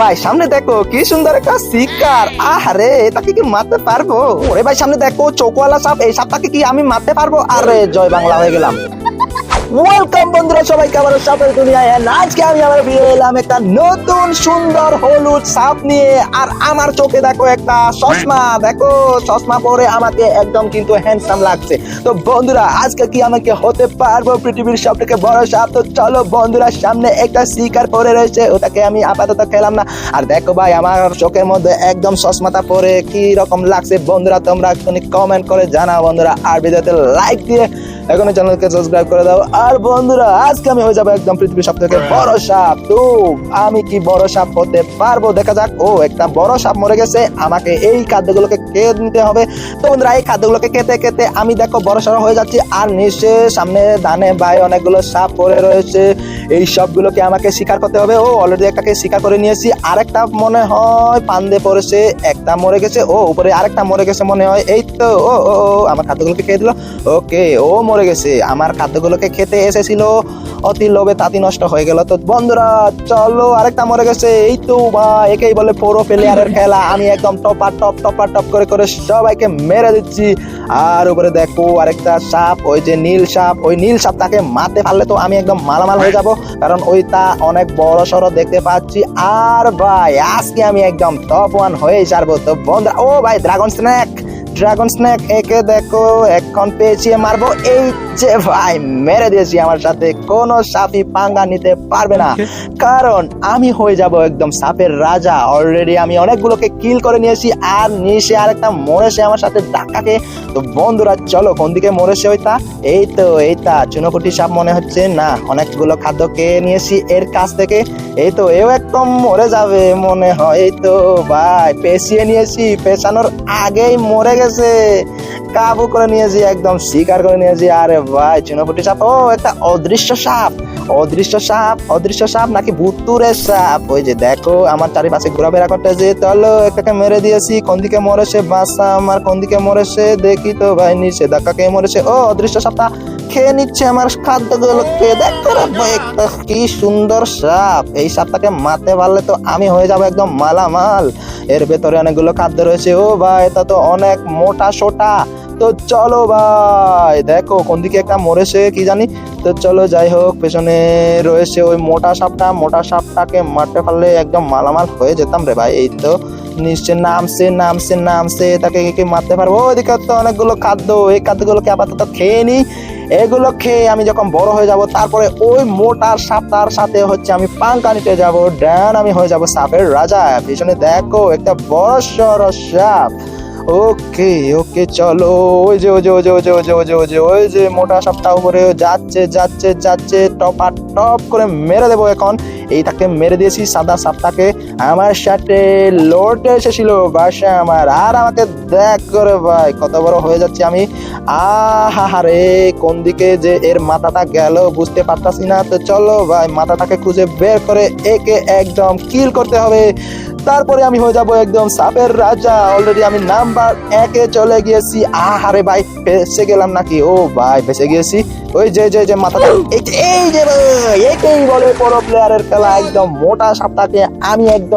ভাই, সামনে দেখো, কি সুন্দর একটা শিকার। আরে তাকে কি মারতে পারব? ওরে ভাই, সামনে দেখো, চোখওয়ালা সাপ, এই সাপটাকে কি আমি মারতে পারব? আরে, জয় বাংলা হয়ে গেলাম। ওয়েলকাম বন্ধুরা সবাইকে আবার সাপের দুনিয়ায় আজকে আমি আবার ফিরে এলাম একটা নতুন সুন্দর হলুদ সাপ নিয়ে। আর আমার চোখে দেখো একটা চশমা। দেখো, চশমা পরে আমাকে একদম কিন্তু হ্যান্ডসাম লাগছে। তো বন্ধুরা, আজকে কি আমাকে হতে পারব পৃথিবীর সব থেকে বড় সাপ? তো চলো বন্ধুরা, সামনে একটা শিকার পরে রয়েছে। ওটাকে আমি আপাতত খেলাম না। আর দেখো ভাই, আমার চোখের মধ্যে একদম চশমাটা পরে কি রকম লাগছে। বন্ধুরা, তোমরা কমেন্ট করে জানাও বন্ধুরা। আর ভিডিওতে লাইক দিয়ে এখনই চ্যানেলকে সাবস্ক্রাইব করে দাও। আর বন্ধুরা, আজকে আমি হয়ে যাব একদম পৃথিবীর সব থেকে বড় সাপ। তো আমি কি বড় সাপ হতে পারব? দেখা যাক। ও, একটা বড় সাপ মরে গেছে। আমাকে এই খাদ্যগুলোকে খেয়ে নিতে হবে। তো বন্ধুরা, এই খাদ্যগুলোকে খেতে খেতে আমি দেখো বড় সাপ হয়ে যাচ্ছি। আর নিশ্চয় সামনে ধানে বাই অনেকগুলো সাপ পড়ে রয়েছে। এই সবগুলোকে আমাকে স্বীকার করতে হবে। ও অলরেডি একটাকে স্বীকার করে নিয়েছি। আরেকটা মনে হয় পান্দে পড়েছে, একটা মরে গেছে। ও, উপরে আরেকটা মরে গেছে মনে হয়। এই তো ও ও, আমার খাদ্যগুলোকে খেয়ে দিল। ওকে, ও মরে গেছে। আমার খাদ্যগুলোকে খেতে এসেছিল। অতি লোভে তাতি নষ্ট হয়ে গেল। তো বন্ধুরা, চলো আরেকটা মরে গেছে। এই তো বা, একেই বলে পুরো প্লেয়ারের খেলা। আমি একদম টপার টপ টপার টপ করে করে সবাইকে মেরে দিচ্ছি। আর উপরে দেখো আরেকটা সাপ, ওই যে নীল সাপ। ওই নীল সাপ তাকে মারতে পারলে তো আমি একদম মালামাল হয়ে যাব। কারণ ওই তা অনেক বড় সড়ো দেখতে পাচ্ছি। আর ভাই, আজকে আমি একদম টপ ওয়ান হয়ে ছাড়বো। তো বন্ধুরা, ও ভাই ড্রাগন স্ন্যাক ড্রাগন স্ন্যাক একে দেখো এখন পেঁচিয়ে মারবো। এই যে ভাই মেরে দিয়েছি আমার সাথে। কোনো সাপই পাঙ্গা নিতে পারবে না। কারণ আমি হয়ে যাব একদম সাপের রাজা। অলরেডি আমি অনেকগুলোকে কিল করে নিয়েছি। আর নিচে আরেকটা মরেছে আমার সাথে ডাকাকে তো বন্ধুরা চলো কোন দিকে মরেছে ওইটা? এই তো এইটা। চুনোকুটি সাপ মনে হচ্ছে। না অনেকগুলো খাদ্য খেয়ে নিয়েছি এর কাছ থেকে। এই তো এও একদম মরে যাবে মনে হয়। এই তো ভাই পেঁচিয়ে নিয়েছি। পেছানোর আগেই মরে গেছে। কাবু করে নিয়েছি একদম শিকার করে নিয়েছি আরে ভাই, চুনোপুটি সাপ, ও একটা অদৃশ্য সাপ। অদৃশ্য সাপ অদৃশ্য সাপ নাকি ভুতুরের সাপ? ওই যে দেখো, আমার চারিপাশে ঘোরাফেরা করতেছে। চলো একটাকে মেরে দিয়েছি। কোন দিকে মরেছে বাসা আমার, কোন দিকে মরেছে দেখি তো ভাই নিচে ধাক্কা কে মরেছে। ও, অদৃশ্য সাপটা। খেয়ে নিচ্ছে আমার খাদ্যগুলোকে দেখো রে ভাই, একটা কি সুন্দর সাপ। এই সাপটাকে মারতে পারলে তো আমি হয়ে যাব একদম মালামাল। এর ভেতরে অনেকগুলো খাদ্য রয়েছে। ও ভাই এটা তো অনেক মোটা সোটা। তো চলো ভাই দেখো কোন দিকে একটা মরেছে কি জানি। তো চলো যাই হোক পেছনে রয়েছে ওই মোটা সাপটা। মোটা সাপটাকে মারতে পারলে একদম মালামাল হয়ে যেতাম রে ভাই। এই তো নিশ্চয় নামছে নামছে নামছে। তাকে কি মারতে পারব? ওইদিকে তো অনেকগুলো খাদ্য। এই খাদ্যগুলোকে আপাতত খেয়ে নি। এগুলো খেয়ে আমি যখন বড় হয়ে যাব, তারপরে ওই মোটার সাপটার সাথে হচ্ছে আমি পাঙ্কা নিতে যাব, ড্যান আমি হয়ে যাব সাপের রাজা। পিছনে দেখো, একটা বড় সড় সাপ। ওকে ওকে, চলো। ওই যে ওই যে ওই যে ওই যে ওই যে ওই যে ওই যে ওই যে, মোটা সাপটা উপরে যাচ্ছে যাচ্ছে যাচ্ছে, টপা টপ করে মেরে দেবো এখন। এই তাকে মেরে দিয়েছি সাদা সাপটাকে। আমার সাথে লোটে এসেছিল বাসা আমার। আর আমাকে দেখ করে ভাই, কত বড় হয়ে যাচ্ছে আমি। আহা রে কোন দিকে যে এর মাথাটা গেল বুঝতে পারতাছি না। তো চলো ভাই, মাথাটাকে খুঁজে বের করে একে একদম কিল করতে হবে। তারপরে আমি হয়ে যাব একদম সাপের রাজা। অলরেডি আমি নাম্বার একে চলে গিয়েছি। আহারে ভাই বেঁচে গেলাম নাকি? ও ভাই বেঁচে গিয়েছি। ওই যে যে যে মাথা এই যে একেই বলে বড় প্লেয়ারের খেলা। একদম মোটা সাপটাকে আমি একদম